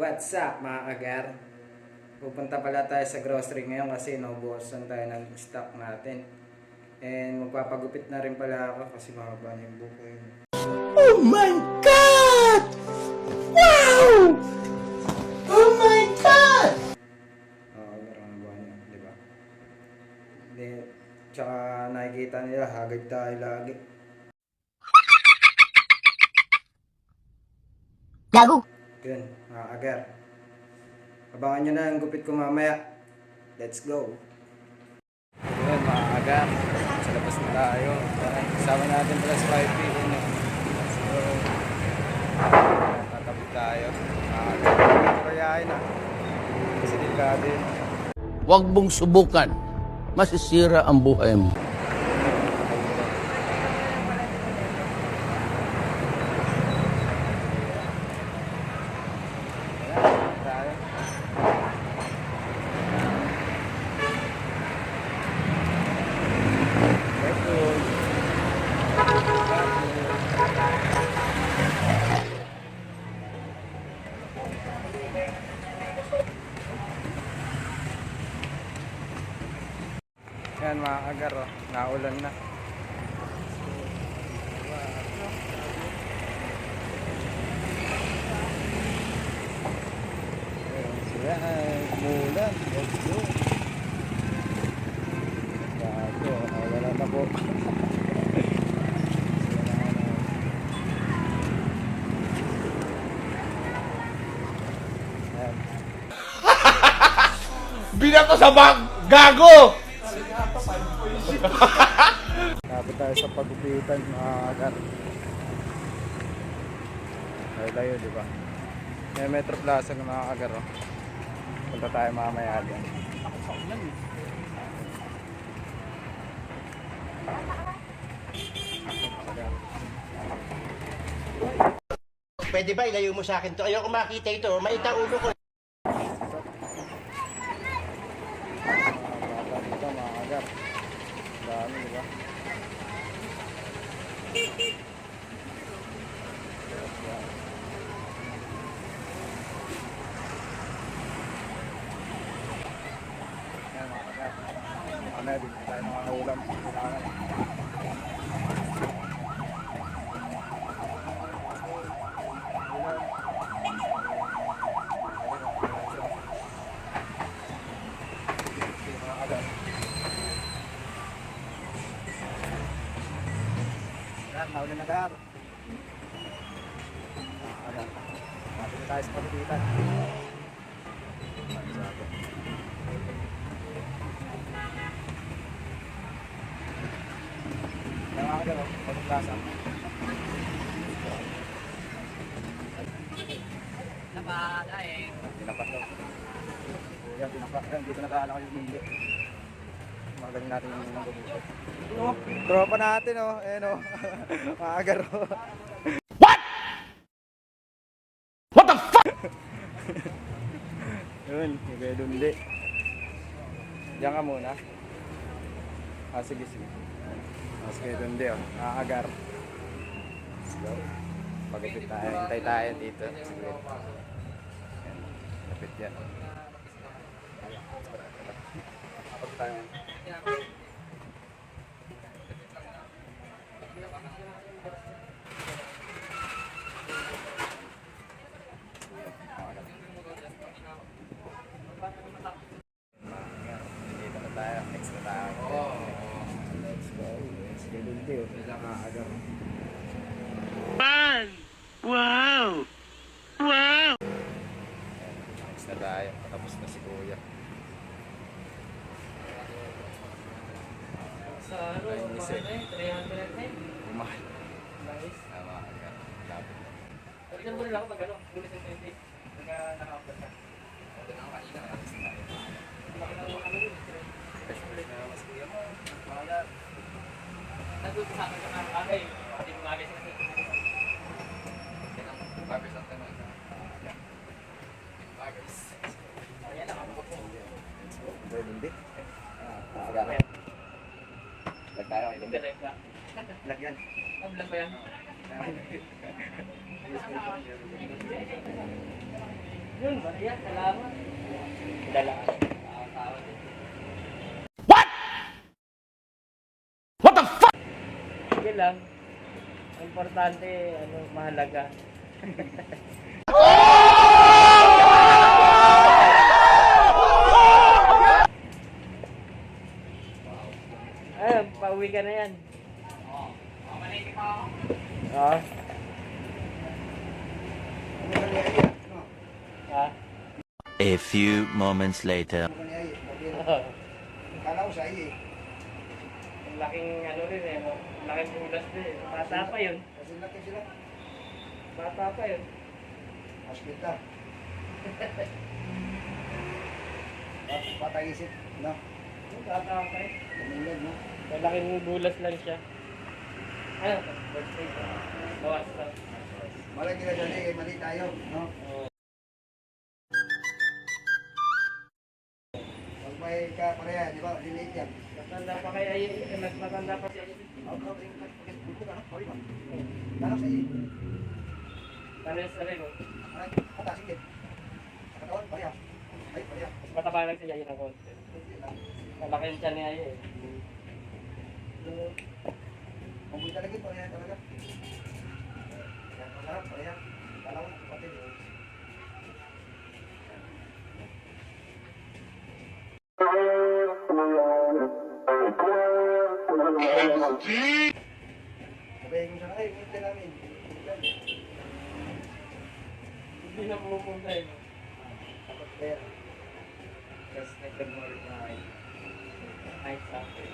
What's up mga kagar? Pupunta pala tayo sa grocery ngayon kasi naubusan tayo ng stock natin. And magpapagupit na rin pala ako kasi mahaba na yung buko yun. Oh my God! Wow! Oh my God! Oo, meron ang buwan yun, di ba? Di, tsaka nakikita nila, hagad tayo lagi. Gago. Yun, mga kagar. Abangan nyo na ang gupit ko mamaya. Let's go! Yun, mga kagar. Sa labas na tayo. Kasama natin pala sa 5P. Yun, eh. So, tatapit tayo. Mga kagar. Kayayain na. Kasi delikado yun. Huwag mong subukan. Masisira ang buhay mo. tayo. Let's go. Yan mga kagar, oh. naulan na. Ayan sila ay po. Ayan. Binato sa bag! Gago! Tapos tayo sa pagupitan mga agar. Tayo tayo, di ba? May Metro Plaza ng mga agar, oh. Punta tayo mamaya dyan. Pwede ba ilayo mo sa akin to? Ayoko makita ito. Maita ulo ko. Mga bata dito, mga agar. Dami, di ba? Yan, mga agar. Dito tayo mga ulam. Kailangan. Mga agar. Yan, nauli na gar. Ano? Mapili tayo sa pagkitan. Sabi. Yan mga agar, oh. Pagkaklasa. Tinapak daw. Yan, tinapak. Yan, dito nakaala kayo hindi. Magaling natin yung mga. Oh, tropa natin oh. Ayan oh. Mga agar oh. What the fuck? Yun, may dundi. Diyan ka muna. Ah, sige, sige. Ah, sige, dundi oh. Mga agar. Let's go. Pagupit tayo. Hintay tayo dito. Sige. Lapit yan. Pag tayo. Dito na tayo. Next na tayo. Let's go. Let's go dundi oh. Mga agar. Next na tayo. Patapos na si Kuya. Sa ano? Umahal. Tama ka. Lapit. Balikan mo rin ako pag ano, bulis ng 20. Pagka naka-upload ka. Sa akin ka ng agay. Pati mo agay sila sa Ayan, nakabukot mo. Ah, agar. Lag tayo. Ka. Lag ba yan? Yun, Maria, salamat. Dala din. What the fuck? Sige lang. Ang Importante, ano, mahalaga. Pauwi ka na yan. Oo. Ha? A few moments later. Kala ko sa iyo eh. Ang laking ano rin eh? Ang laking bulas din eh. Bata pa yun. Kasi laki sila. Bata pa yun. Hospital. Patay isip. No? No? Malaking bulas lang siya. Ano? Bawas pa. Malaki na dali, eh, mali tayo. No? Pag may ka pareha, di ba? Liliit yan. Matanda pa kaya yun. eh, Mas matanda pa siya. Tanong sa iyo. Pares na rin. oh. Ay, ata, sige. Sa katawan, pareha. Ay, pareha. Mas mataba lang siya yun ang konti. Malaki yung tiyan niya yun eh. May talaga, pareha talaga. Yan, masarap, pareha. Kala ko, pati. Sabihin ko sa ay, hindi namin. Hindi na pumupunta eh. Dapat pera. Kasi nagdag-morning na kayo. Nice after.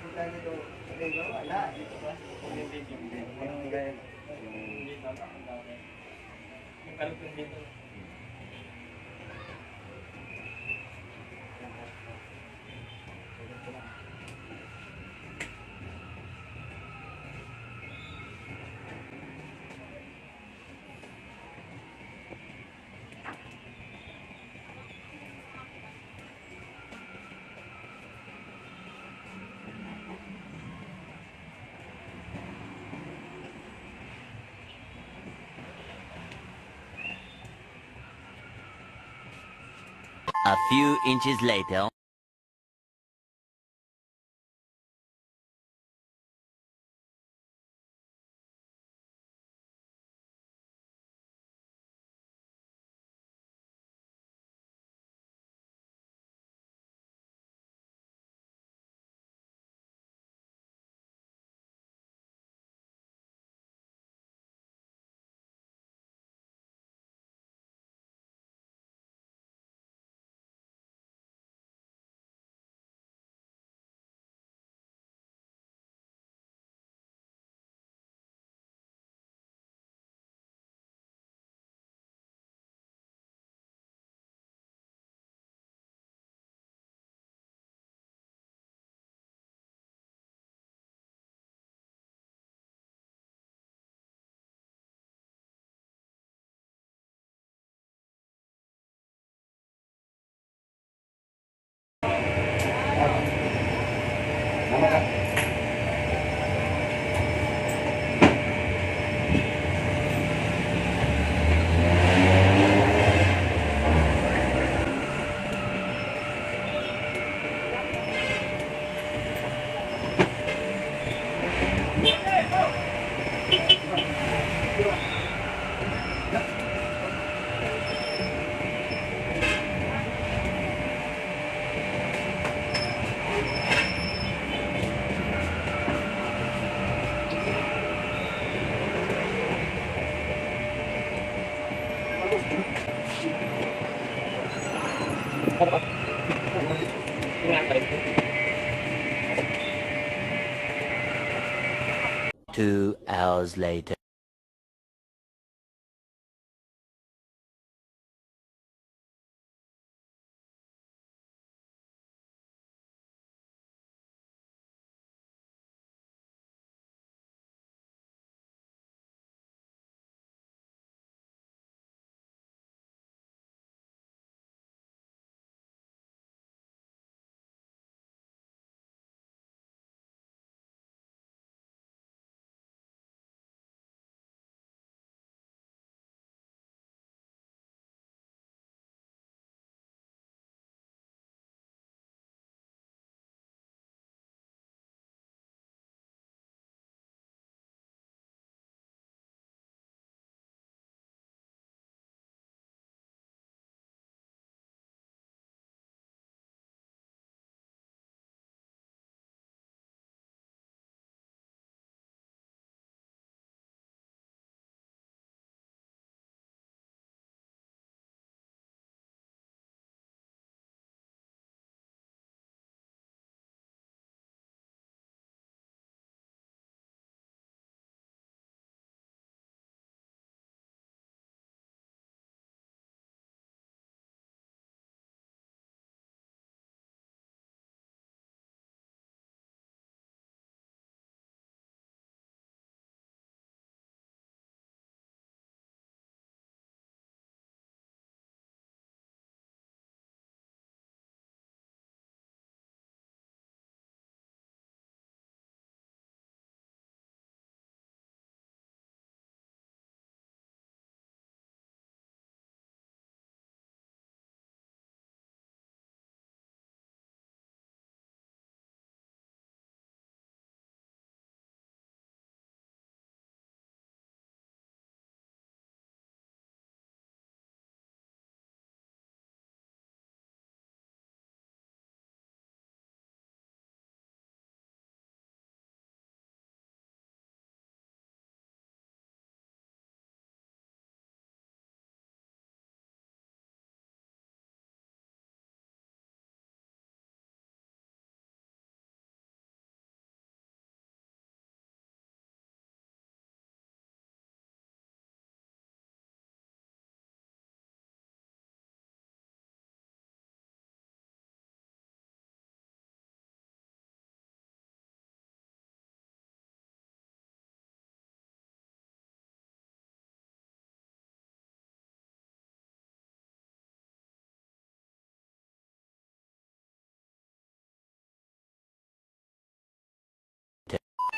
Punta nito, ko, wala. Dito ba? Hindi dito. Yung ganyan. Dito. Ang dami. Yung karutong dito. A few inches later. Later.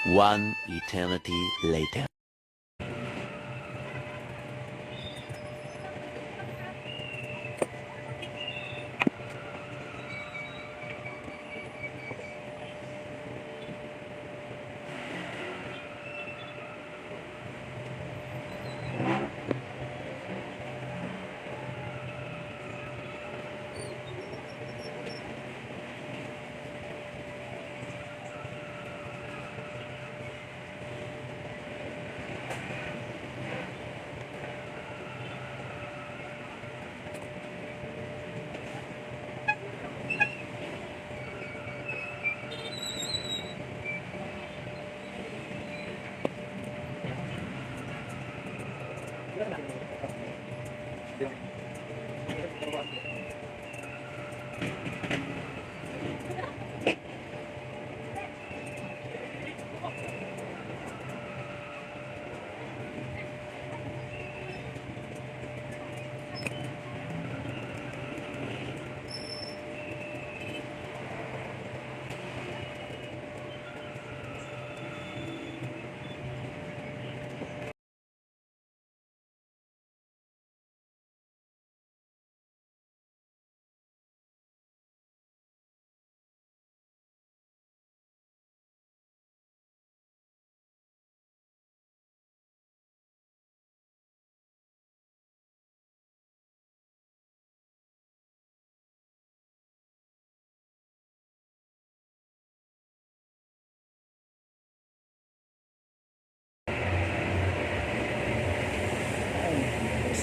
One eternity later.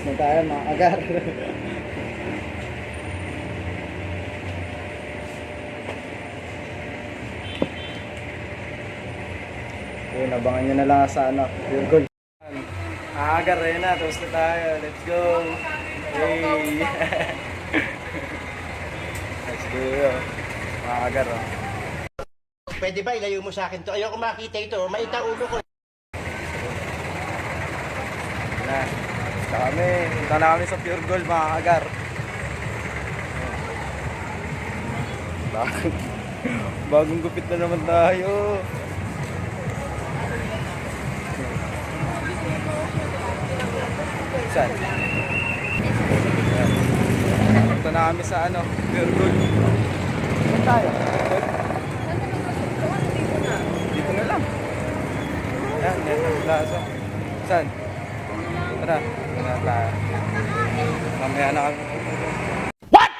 Na tayo mga agar. Yun, abangan nyo na lang sa ano, your goal. Agar, ayun na, tapos na tayo. Let's go! Hey! Let's go! Mga agar, oh. Pwede ba ilayo mo sa akin to? Ayoko makita ito. Maita ulo ko. na. Kami. Punta na kami sa Pure Gold mga kagar. Bagong, bagong gupit na naman tayo. Saan? Punta na kami sa ano, Pure Gold. Saan tayo? Dito na lang. Ayan, Neta Plaza. Saan? Tara, tara tayo. Mamaya na kami. What?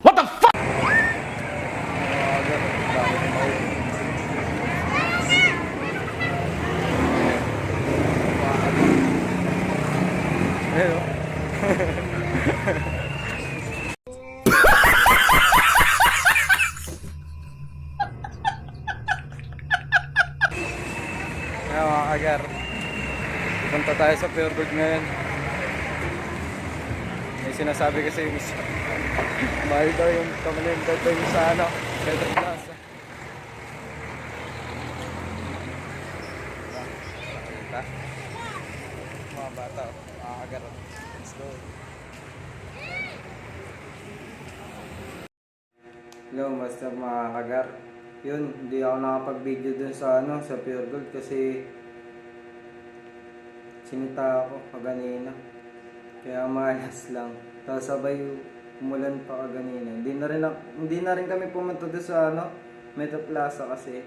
What the fuck? Ayun. Ayan mga kagar. Punta tayo sa Pure Gold ngayon. May sinasabi kasi yung isa. Mahal daw yung kamalimdad daw yung sa ano, Pedro Plaza. Diba? Mga bata, agar. oh. Let's go. Hello, Master mga kagar. Yun, hindi ako nakapag-video dun sa ano, sa Pure Gold kasi sinita ako kaganina. Kaya malas lang. Tapos sabay umulan pa kaganina. Hindi na rin, ako- hindi na rin kami pumunta doon sa ano, Metro Plaza kasi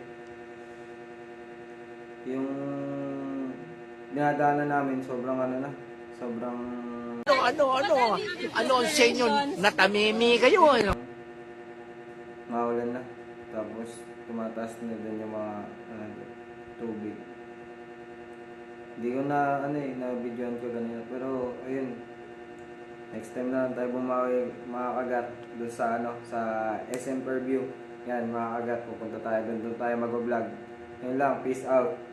yung dinadaanan namin sobrang ano na, sobrang Ano, ano, ano? Ano ang senyo? Natamimi kayo, ano? maulan na. Tapos tumataas na din yung mga ano, tubig. Hindi ko na ano eh, na videoan ko ganito. Pero ayun, next time na lang tayo bumawi mga kagat doon sa ano, sa SM Purview. Yan mga kagat, pupunta tayo doon, doon tayo mag-vlog. Yun lang, peace out.